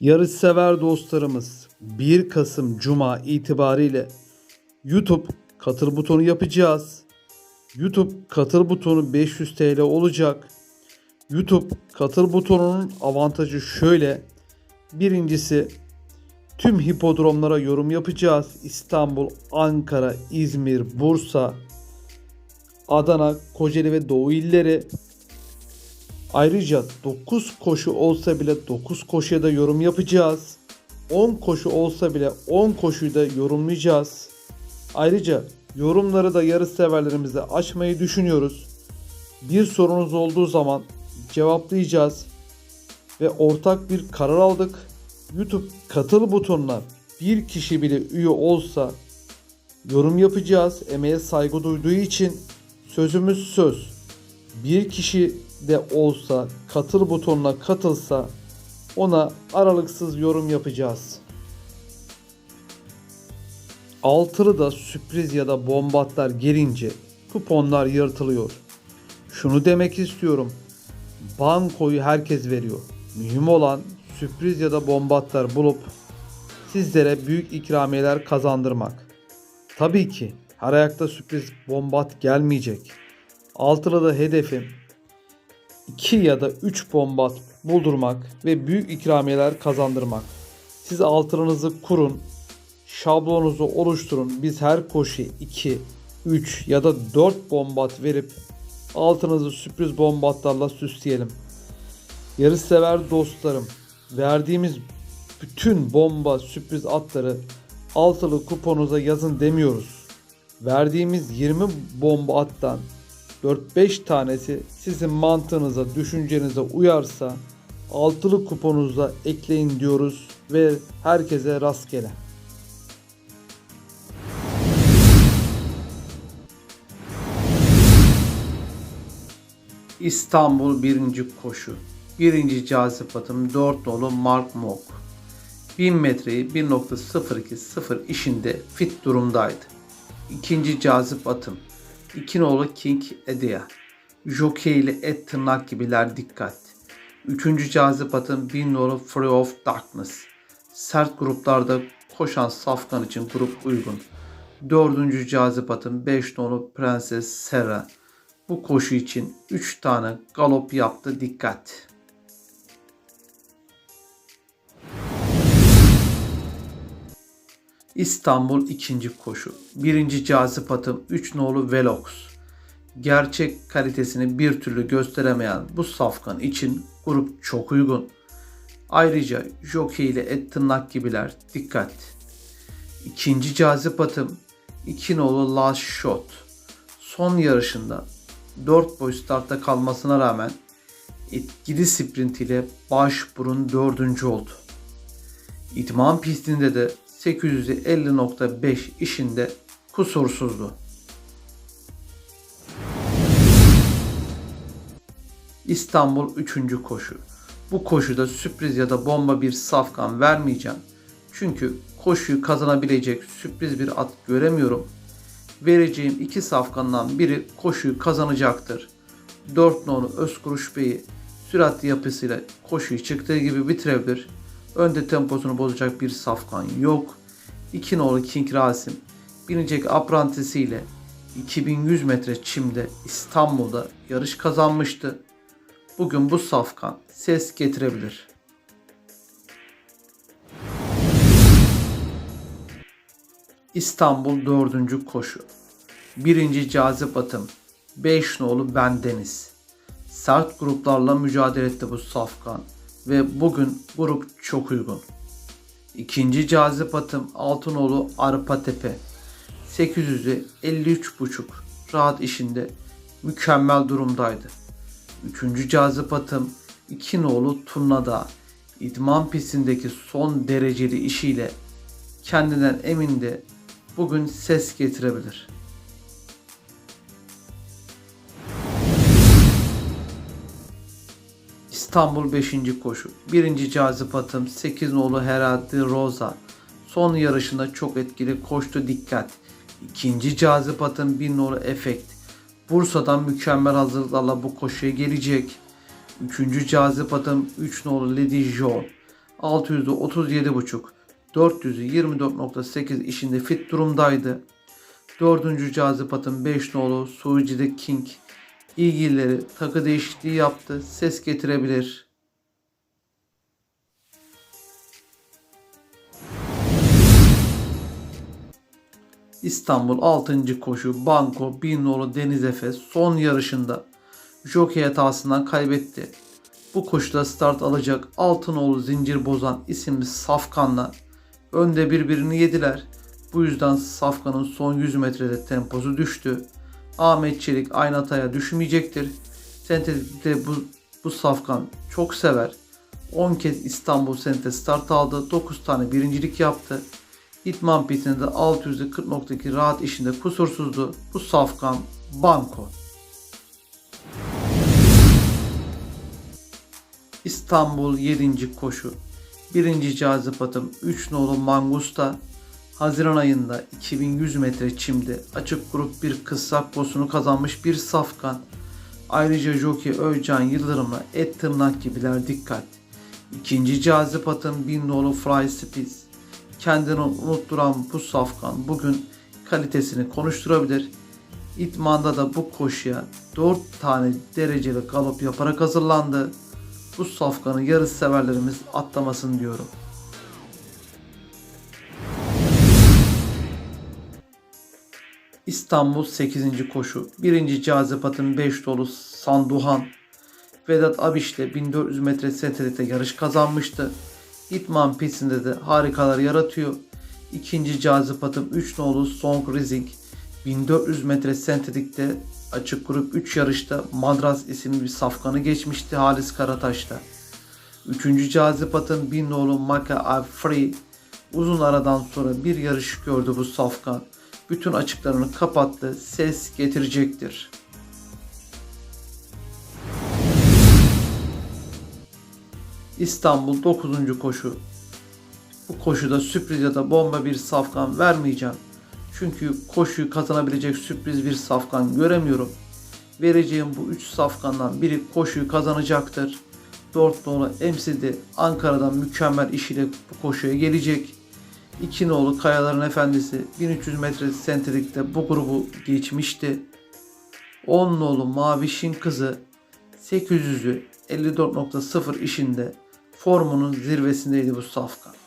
Yarışsever dostlarımız 1 Kasım Cuma itibariyle YouTube katıl butonu yapacağız. YouTube katıl butonu 500 TL olacak. YouTube katıl butonunun avantajı şöyle. Birincisi tüm hipodromlara yorum yapacağız. İstanbul, Ankara, İzmir, Bursa, Adana, Kocaeli ve Doğu illeri. Ayrıca 9 koşu olsa bile 9 koşuya da yorum yapacağız. 10 koşu olsa bile 10 koşuyu da yorumlayacağız. Ayrıca yorumları da yarış severlerimize açmayı düşünüyoruz. Bir sorunuz olduğu zaman cevaplayacağız ve ortak bir karar aldık. YouTube katıl butonuna bir kişi bile üye olsa yorum yapacağız. Emeğe saygı duyduğu için sözümüz söz. Bir kişi de olsa katıl butonuna katılsa ona aralıksız yorum yapacağız. Altılı da sürpriz ya da bombatlar gelince kuponlar yırtılıyor. Şunu demek istiyorum. Bankoyu herkes veriyor. Mühim olan sürpriz ya da bombatlar bulup sizlere büyük ikramiyeler kazandırmak. Tabii ki her ayakta sürpriz bombat gelmeyecek. Altılı da hedefim 2 ya da 3 bombat buldurmak ve büyük ikramiyeler kazandırmak. Siz altınınızı kurun, şablonunuzu oluşturun. Biz her koşu 2, 3 ya da 4 bombat verip altınızı sürpriz bombatlarla süsleyelim. Yarış sever dostlarım, verdiğimiz bütün bomba sürpriz atları altılı kuponunuza yazın demiyoruz. Verdiğimiz 20 bomba attan 4-5 tanesi sizin mantığınıza, düşüncenize uyarsa altılı kuponunuza ekleyin diyoruz ve herkese rastgele. İstanbul 1. koşu. 1. cazip atım 4 nolu Mark Mok. 1000 metreyi 1.02.0 işinde fit durumdaydı. İkinci cazip atım 2 nolu King Edea. Jockey ile et tırnak gibiler dikkat. Üçüncü cazip atım 1000 nolu Free of Darkness. Sert gruplarda koşan safkan için grup uygun. Dördüncü cazip atım 5 nolu Prenses Sera. Bu koşu için 3 tane galop yaptı dikkat. İstanbul ikinci koşu. Birinci cazip atım 3 nolu Velox. Gerçek kalitesini bir türlü gösteremeyen bu safkan için grup çok uygun. Ayrıca jockey ile et gibiler dikkat. İkinci cazip atım 2 nolu Last Shot. Son yarışında 4 boy startta kalmasına rağmen etkili sprint ile başburun 4. oldu. İdman pistinde de 850.5 işinde kusursuzdu. İstanbul 3. koşu. Bu koşuda sürpriz ya da bomba bir safkan vermeyeceğim. Çünkü koşuyu kazanabilecek sürpriz bir at göremiyorum. Vereceğim iki safkandan biri koşuyu kazanacaktır. 4 nolu Özkuruş Bey'i süratli yapısıyla koşuyu çıktığı gibi bitirebilir. Önde temposunu bozacak bir safkan yok. 2 nolu King Rasim binecek aprantisiyle 2100 metre çimde İstanbul'da yarış kazanmıştı. Bugün bu safkan ses getirebilir. İstanbul 4. koşu. 1. cazip atım 5 nolu Bendeniz. Sert gruplarla mücadele etti bu safkan ve bugün grup çok uygun. İkinci cazip atım Altınoğlu Arpa Tepe. 800'ü 53.5 rahat işinde mükemmel durumdaydı. Üçüncü cazip atım iki nolu Turnada idman pistindeki son dereceli işiyle kendinden emin de bugün ses getirebilir. İstanbul 5. koşu. 1. cazip atım 8 nolu Herhalde Rosa. Son yarışında çok etkili koştu dikkat. İkinci cazip atım 1 nolu Efekt. Bursa'dan mükemmel hazırlıklarla bu koşuya gelecek. Üçüncü cazip atım 3 nolu Lady John. 600'ü 37.5, 400'ü 24.8 işinde fit durumdaydı. Dördüncü cazip atın 5 nolu Suici'de King ilgilileri takı değişikliği yaptı. Ses getirebilir. İstanbul 6. koşu Banko Binolu Deniz Efes son yarışında jockey hatasından kaybetti. Bu koşuda start alacak Altınoğlu Zincir Bozan isimli Safkan'la önde birbirini yediler. Bu yüzden Safkan'ın son 100 metrede temposu düştü. Ahmet Çelik aynı hataya düşmeyecektir. Sentetikte bu, bu Safkan çok sever. 10 kez İstanbul Sente start aldı. 9 tane birincilik yaptı. İtman pitinde 600'de 40.2 rahat işinde kusursuzdu. Bu Safkan Banko. İstanbul 7. koşu. 1. cazip atım 3 nolu Mangusta. Haziran ayında 2100 metre çimde açık grup bir kıssak posunu kazanmış bir safkan. Ayrıca Jockey Özcan Yıldırım'la et tırnak gibiler dikkat. İkinci cazip atım 1000 nolu Fly Spitz. Kendini unutturan bu safkan bugün kalitesini konuşturabilir. İtmanda da bu koşuya 4 tane dereceli galop yaparak hazırlandı. Bu safkanı yarış severlerimiz atlamasın diyorum. İstanbul 8. koşu. 1. cazip atın 5 dolu Sanduhan. Vedat Abiş ile 1400 metre sentelikte yarış kazanmıştı. İtman pistinde de harikalar yaratıyor. İkinci cazip atım 3 nolu Song Rising 1400 metre sentetikte açık grup 3 yarışta Madras isimli bir safkanı geçmişti Halis Karataş'ta. Üçüncü cazip atım 1000 nolu Maka Free uzun aradan sonra bir yarış gördü bu safkan. Bütün açıklarını kapattı. Ses getirecektir. İstanbul 9. koşu. Bu koşuda sürpriz ya da bomba bir safkan vermeyeceğim. Çünkü koşuyu kazanabilecek sürpriz bir safkan göremiyorum. Vereceğim bu 3 safkandan biri koşuyu kazanacaktır. 4 nolu MC'de Ankara'dan mükemmel işiyle bu koşuya gelecek. 2 nolu Kayaların Efendisi 1300 metre sentelikte bu grubu geçmişti. 10 nolu Mavişin Kızı 800'ü 54.0 işinde formunun zirvesindeydi bu safkan.